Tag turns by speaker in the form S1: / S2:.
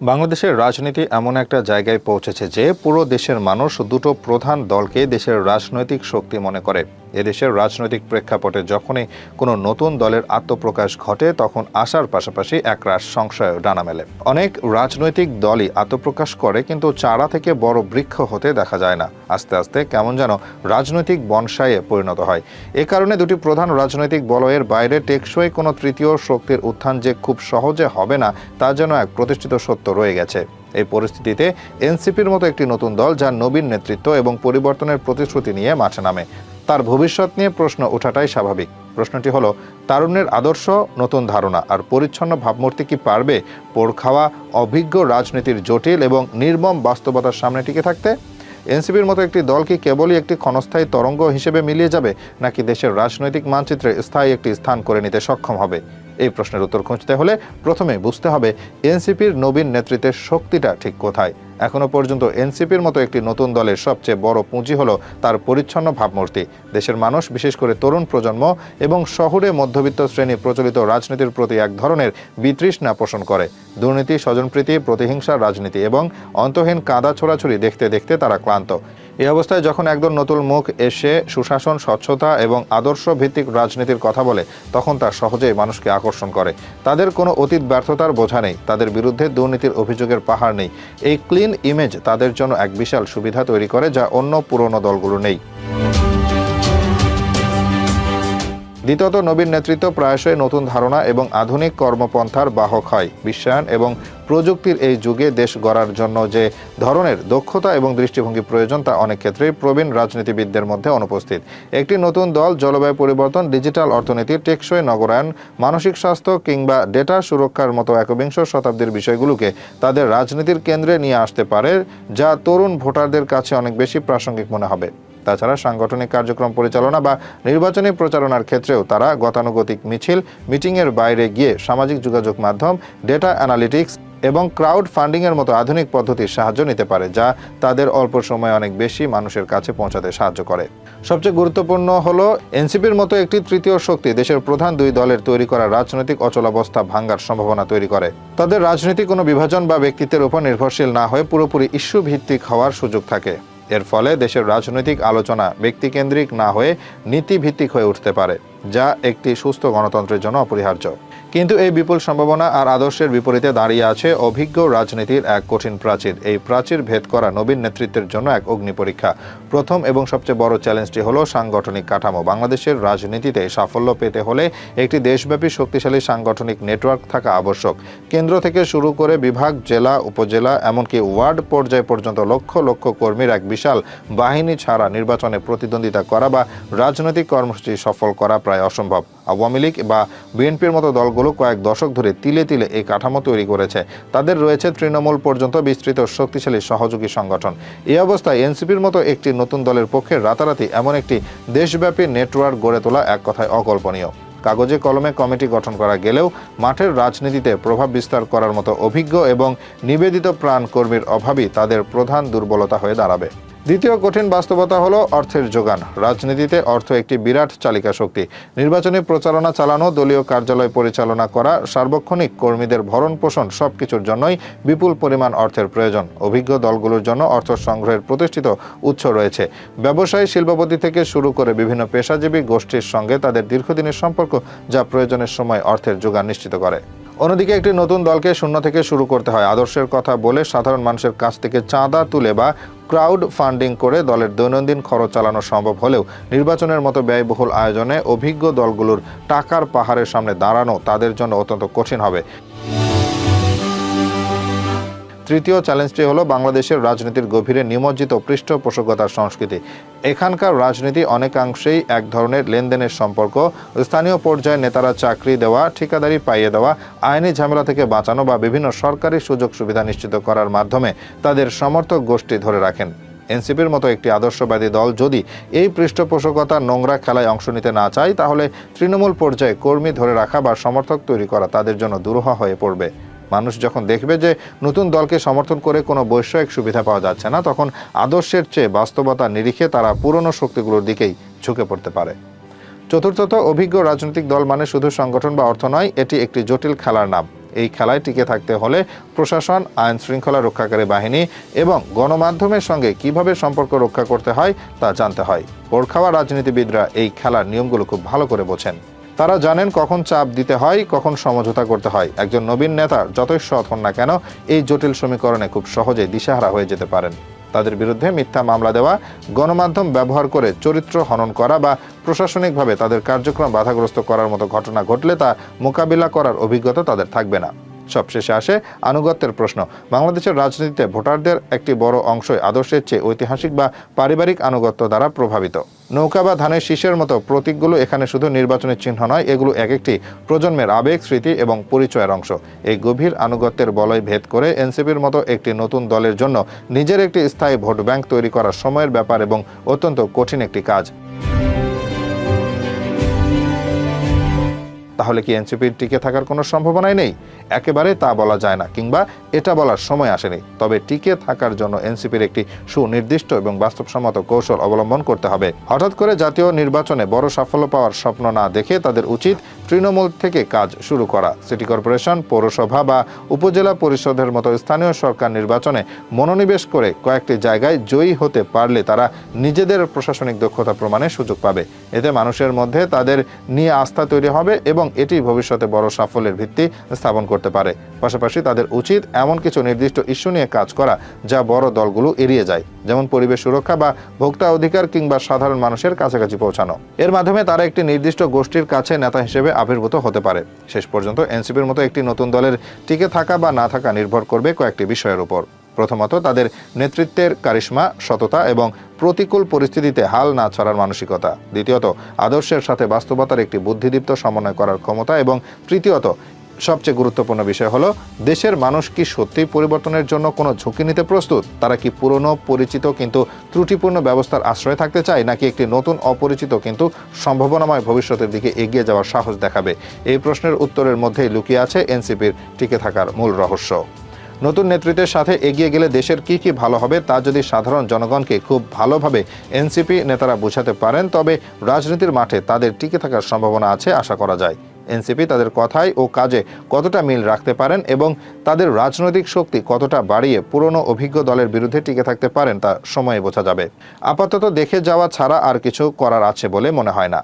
S1: বাংলাদেশের রাজনীতি এমন একটা জায়গায় পৌঁছেছে যে পুরো দেশের মানুষ দুটো প্রধান দলকে দেশের রাজনৈতিক শক্তি মনে করে। এদেশের রাজনৈতিক প্রেক্ষাপটে যখনই কোনো নতুন দলের আত্মপ্রকাশ ঘটে, তখন আসার পাশাপাশি এক একরাশ সংশয় ডানা মেলে। অনেক রাজনৈতিক দলই আত্মপ্রকাশ করে, কিন্তু চারা থেকে বড় বৃক্ষ হতে দেখা যায় না। আস্তে আস্তে কেমন যেন রাজনৈতিক বনসাইয়ে পরিণত হয়। এ কারণে দুটি প্রধান রাজনৈতিক বলয়ের বাইরে টেকসই কোনো তৃতীয় শক্তির উত্থান যে খুব সহজে হবে না, তা যেন এক প্রতিষ্ঠিত সত্য রয়ে গেছে। এই পরিস্থিতিতে এনসিপির মতো একটি নতুন দল, যার নবীন নেতৃত্ব এবং পরিবর্তনের প্রতিশ্রুতি নিয়ে মাঠে নামে। তার ভবিষ্যৎ নিয়ে প্রশ্ন ওঠাটাই স্বাভাবিক। প্রশ্নটি হলো, তারুণ্যের আদর্শ নতুন ধারণা আর পরিচ্ছন্ন ভাবমূর্তি কি পারবে পোড় খাওয়া, অভিজ্ঞ রাজনীতির জটিল এবং নির্মম বাস্তবতার সামনে টিকে থাকতে? এনসিপির মতো একটি দল কি কেবলই একটি ক্ষণস্থায়ী তরঙ্গ হিসেবে মিলিয়ে যাবে, নাকি দেশের রাজনৈতিক মানচিত্রে স্থায়ী একটি স্থান করে নিতে সক্ষম হবে? এই প্রশ্নের উত্তর খুঁজতে হলে প্রথমে বুঝতে হবে, এনসিপির নবীন নেতৃত্বের শক্তিটা ঠিক কোথায়? এখনও পর্যন্ত এনসিপির মতো একটি নতুন দলের সবচেয়ে বড় পুঁজি হলো তার পরিচ্ছন্ন ভাবমূর্তি। দেশের মানুষ, বিশেষ করে তরুণ প্রজন্ম এবং শহরে মধ্যবিত্ত শ্রেণি প্রচলিত রাজনীতির প্রতি এক ধরনের বিতৃষ্ণা পোষণ করে। দুর্নীতি, স্বজনপ্রীতি প্রতিহিংসার রাজনীতি এবং অন্তহীন কাদা ছোড়াছুড়ি দেখতে দেখতে তারা ক্লান্ত। এই অবস্থায় যখন একদল নতুন মুখ এসে সুশাসন, স্বচ্ছতা এবং আদর্শ ভিত্তিক রাজনীতির কথা বলে, তখন তা সহজেই মানুষকে আকর্ষণ করে। তাদের কোনো অতীত ব্যর্থতার বোঝা নেই। তাদের বিরুদ্ধে দুর্নীতির অভিযোগের পাহাড় নেই। এই ক্লিন ইমেজ তাদের জন্য এক বিশাল সুবিধা তৈরি করে যা অন্য পুরনো দলগুলো নেই। দ্বিতীয়ত, নবীন নেতৃত্ব প্রায়শই নতুন ধারণা এবং আধুনিক কর্মপন্থার বাহক হয়। বিশ্বায়ন এবং প্রযুক্তির এই যুগে দেশ গড়ার জন্য যে ধরনের দক্ষতা এবং দৃষ্টিভঙ্গি প্রয়োজন তা অনেক ক্ষেত্রেই প্রবীণ রাজনীতিবিদদের মধ্যে অনুপস্থিত। একটি নতুন দল, জলবায়ু পরিবর্তন, ডিজিটাল অর্থনীতি, টেকসই নগরায়ন, মানসিক স্বাস্থ্য কিংবা ডেটা সুরক্ষার মতো একবিংশ শতাব্দীর বিষয়গুলোকে তাদের রাজনীতির কেন্দ্রে নিয়ে আসতে পারে, যা তরুণ ভোটারদের কাছে অনেক বেশি প্রাসঙ্গিক মনে হবে। তাছাড়া সাংগঠনিক কার্যক্রম পরিচালনা বা নির্বাচনী প্রচারণার ক্ষেত্রেও তারা গতানুগতিক মিছিল, মিটিংয়ের বাইরে গিয়ে সামাজিক যোগাযোগ মাধ্যম ডেটা অ্যানালিটিক্স এবং ক্রাউড ফান্ডিংয়ের মতো আধুনিক পদ্ধতির সাহায্য নিতে পারে, যা তাদের অল্প সময়ে অনেক বেশি মানুষের কাছে পৌঁছাতে সাহায্য করে। সবচেয়ে গুরুত্বপূর্ণ হলো এনসিপির মতো একটি তৃতীয় শক্তি দেশের প্রধান দুই দলের তৈরি করা রাজনৈতিক অচলাবস্থা ভাঙ্গার সম্ভাবনা তৈরি করে। তাদের রাজনীতি কোনো বিভাজন বা ব্যক্তিত্বের উপর নির্ভরশীল না হয়ে পুরোপুরি ইস্যু ভিত্তিক হওয়ার সুযোগ থাকে। এর ফলে দেশের রাজনৈতিক আলোচনা ব্যক্তিকেন্দ্রিক না হয়ে নীতিভিত্তিক হয়ে উঠতে পারে। যা একটি সুস্থ গণতন্ত্রের জন্য অপরিহার্য। কিন্তু এই বিপুল সম্ভাবনা আর আদর্শের বিপরীতে দাঁড়িয়ে আছে অভিজ্ঞ রাজনীতির এক কঠিন প্রাচীর। এই প্রাচীর ভেদ করা নবীন নেতৃত্বের জন্য এক অগ্নি পরীক্ষা। প্রথম এবং সবচেয়ে বড় চ্যালেঞ্জটি হলো সাংগঠনিক কাঠামো। বাংলাদেশের রাজনীতিতে সাফল্য পেতে হলে একটি দেশব্যাপী শক্তিশালী সাংগঠনিক নেটওয়ার্ক থাকা আবশ্যক। কেন্দ্র থেকে শুরু করে বিভাগ, জেলা, উপজেলা, এমনকি ওয়ার্ড পর্যায় পর্যন্ত লক্ষ লক্ষ কর্মীর এক বিশাল বাহিনী ছাড়া নির্বাচনে প্রতিদ্বন্দ্বিতা করা বা রাজনৈতিক কর্মসূচি সফল করা প্রায় অসম্ভব। আওয়ামী লীগ বা বিএনপির মতো দলগুলো কয়েক দশক ধরে তিলে তিলে এই কাঠামো তৈরি করেছে। তাদের রয়েছে তৃণমূল পর্যন্ত বিস্তৃত শক্তিশালী সহযোগী সংগঠন। এই অবস্থায় এনসিপির মতো একটি নতুন দলের পক্ষে রাতারাতি এমন একটি দেশব্যাপী নেটওয়ার্ক গড়ে তোলা এক কথায় অকল্পনীয়। কাগজে কলমে কমিটি গঠন করা গেলেও মাঠের রাজনীতিতে প্রভাব বিস্তার করার মতো অভিজ্ঞ এবং নিবেদিত প্রাণ কর্মীর অভাবই তাদের প্রধান দুর্বলতা হয়ে দাঁড়াবে। দ্বিতীয় কঠিন বাস্তবতা হলো অর্থের যোগান। রাজনীতিতে অর্থ একটি বিরাট চালিকা শক্তি। নির্বাচনী প্রচারণা চালানো, দলীয় কার্যালয় পরিচালনা করা, সার্বক্ষণিক কর্মীদের ভরণ পোষণ সবকিছুর জন্যই বিপুল পরিমাণ অর্থের প্রয়োজন। অভিজ্ঞ দলগুলোর জন্য অর্থ সংগ্রহের প্রতিষ্ঠিত উৎস রয়েছে। ব্যবসায়ী শিল্পপতি থেকে শুরু করে বিভিন্ন পেশাজীবী গোষ্ঠীর সঙ্গে তাদের দীর্ঘদিনের সম্পর্ক যা প্রয়োজনের সময় অর্থের যোগান নিশ্চিত করে। অন্যদিকে একটি নতুন দলকে শূন্য থেকে শুরু করতে হয়। আদর্শের কথা বলে সাধারণ মানুষের কাছ থেকে চাঁদা তুলে বা ক্রাউড ফান্ডিং করে দলের দৈনন্দিন খরচ চালানো সম্ভব হলেও নির্বাচনের মতো ব্যয়বহুল আয়োজনে অভিজ্ঞ দলগুলোর টাকার পাহাড়ের সামনে দাঁড়ানো তাদের জন্য অত্যন্ত কঠিন হবে। তৃতীয় চ্যালেঞ্জটি হলো বাংলাদেশের রাজনীতির গভীরে নিমজ্জিত পৃষ্ঠপোষকতার সংস্কৃতি। এখানকার রাজনীতি অনেকাংশেই এক ধরনের লেনদেনের সম্পর্ক, স্থানীয় পর্যায়ে নেতারা চাকরি দেওয়া, ঠিকাদারি পাইয়ে দেওয়া, আইনি ঝামেলা থেকে বাঁচানো বা বিভিন্ন সরকারি সুযোগ সুবিধা নিশ্চিত করার মাধ্যমে তাদের সমর্থক গোষ্ঠী ধরে রাখেন। এনসিপির মতো একটি আদর্শবাদী দল যদি এই পৃষ্ঠপোষকতা নোংরা খেলায় অংশ নিতে না চায়, তাহলে তৃণমূল পর্যায়ে কর্মী ধরে রাখা বা সমর্থক তৈরি করা তাদের জন্য দুরূহ হয়ে পড়বে। মানুষ যখন দেখবে যে নতুন দলকে সমর্থন করে কোনো বৈষয়িক সুবিধা পাওয়া যাচ্ছে না, তখন আদর্শের চেয়ে বাস্তবতা নিরিখে তারা পুরনো শক্তিগুলোর দিকেই ঝুঁকে পড়তে পারে। চতুর্থত, অভিজ্ঞ রাজনৈতিক দল মানে শুধু সংগঠন বা অর্থ নয়, এটি একটি জটিল খেলার নাম। এই খেলায় টিকে থাকতে হলে প্রশাসন, আইন শৃঙ্খলা রক্ষাকারী বাহিনী এবং গণমাধ্যমের সঙ্গে কীভাবে সম্পর্ক রক্ষা করতে হয় তা জানতে হয়। বোরখাওয়া রাজনীতিবিদরা এই খেলার নিয়মগুলো খুব ভালো করে বোঝেন। তারা জানেন কখন চাপ দিতে হয়, কখন সমঝোতা করতে হয়। একজন নবীন নেতা, যতই সৎ হন না কেন, এই জটিল সমীকরণে খুব সহজেই দিশাহারা হয়ে যেতে পারেন। তাদের বিরুদ্ধে মিথ্যা মামলা দেওয়া, গণমাধ্যম ব্যবহার করে চরিত্র হনন করা বা প্রশাসনিকভাবে তাদের কার্যক্রম বাধাগ্রস্ত করার মতো ঘটনা ঘটলে তা মোকাবিলা করার অভিজ্ঞতা তাদের থাকবে না। সবশেষে আসে আনুগত্যের প্রশ্ন। বাংলাদেশের রাজনীতিতে ভোটারদের একটি বড় অংশই আদর্শের চেয়ে ঐতিহাসিক বা পারিবারিক আনুগত্য দ্বারা প্রভাবিত। নৌকা বা ধানের শীষের মতো প্রতীকগুলো এখানে শুধু নির্বাচনের চিহ্ন নয়, এগুলো এক একটি প্রজন্মের আবেগ, স্মৃতি এবং পরিচয়ের অংশ। এই গভীর আনুগত্যের বলয় ভেদ করে এনসিপির মতো একটি নতুন দলের জন্য নিজের একটি স্থায়ী ভোট ব্যাংক তৈরি করার সময়ের ব্যাপার এবং অত্যন্ত কঠিন একটি কাজ। তাহলে কি এনসিপির টিকে থাকার কোনো সম্ভাবনাই নেই? একেবারে তা বলা যায় না, কিংবা এটা বলার সময় আসেনি। তবে টিকে থাকার জন্য এনসিপির একটি সুনির্দিষ্ট এবং বাস্তবসম্মত কৌশল অবলম্বন করতে হবে। হঠাৎ করে জাতীয় নির্বাচনে বড় সাফল্য পাওয়ার স্বপ্ন না দেখে তাদের উচিত তৃণমূল থেকে কাজ শুরু করা। সিটি কর্পোরেশন, পৌরসভা বা উপজেলা পরিষদের মতো স্থানীয় সরকার নির্বাচনে মনোনিবেশ করে কয়েকটি জায়গায় জয়ী হতে পারলে তারা নিজেদের প্রশাসনিক দক্ষতা প্রমাণের সুযোগ পাবে। এতে মানুষের মধ্যে তাদের নিয়ে আস্থা তৈরি হবে এবং এটি ভবিষ্যতে বড় সাফল্যের ভিত্তি স্থাপন করতে পারে। পাশাপাশি তাদের উচিত এমন কিছু নির্দিষ্ট ইস্যু নিয়ে কাজ করা যা বড় দলগুলো এড়িয়ে যায়, যেমন পরিবেশ সুরক্ষা বা ভোক্তা অধিকার কিংবা সাধারণ মানুষের কাছাকাছি পৌঁছানো। এর মাধ্যমে তারা একটি নির্দিষ্ট গোষ্ঠীর কাছে নেতা হিসেবে আবির্ভূত হতে পারে। শেষ পর্যন্ত এনসিপির মতো একটি নতুন দলের টিকে থাকা বা না থাকা নির্ভর করবে কয়েকটি বিষয়ের উপর। প্রথমত তাদের নেতৃত্বের কারিশ্মা, সততা এবং প্রতিকূল পরিস্থিতিতে হাল না ছাড়ার মানসিকতা। দ্বিতীয়ত, আদর্শের সাথে বাস্তবতার একটি বুদ্ধিদীপ্ত সমন্বয় করার ক্ষমতা এবং তৃতীয়ত, সবচেয়ে গুরুত্বপূর্ণ বিষয় হলো, দেশের মানুষ কি সত্যিই পরিবর্তনের জন্য কোনো ঝুঁকি নিতে প্রস্তুত? তারা কি পুরনো, পরিচিত কিন্তু ত্রুটিপূর্ণ ব্যবস্থার আশ্রয় থাকতে চায়, নাকি একটি নতুন, অপরিচিত কিন্তু সম্ভাবনাময় ভবিষ্যতের দিকে এগিয়ে যাওয়ার সাহস দেখাবে? এই প্রশ্নের উত্তরের মধ্যেই লুকিয়ে আছে এনসিপির টিকে থাকার মূল রহস্য। নতুন নেতৃত্বের সাথে এগিয়ে গেলে দেশের কি কি ভালো হবে তা যদি সাধারণ জনগণকে খুব ভালোভাবে এনসিপি নেতারা বোঝাতে পারেন, তবে রাজনীতির মাঠে তাদের টিকে থাকার সম্ভাবনা আছে আশা করা যায়। এনসিপি তাদের কথায় ও কাজে কতটা মিল রাখতে পারেন এবং তাদের রাজনৈতিক শক্তি কতটা বাড়িয়ে পুরনো অভিজ্ঞ দলের বিরুদ্ধে টিকে থাকতে পারেন তা সময়ে বোঝা যাবে। আপাতত দেখে যাওয়া ছাড়া আর কিছু করার আছে বলে মনে হয় না।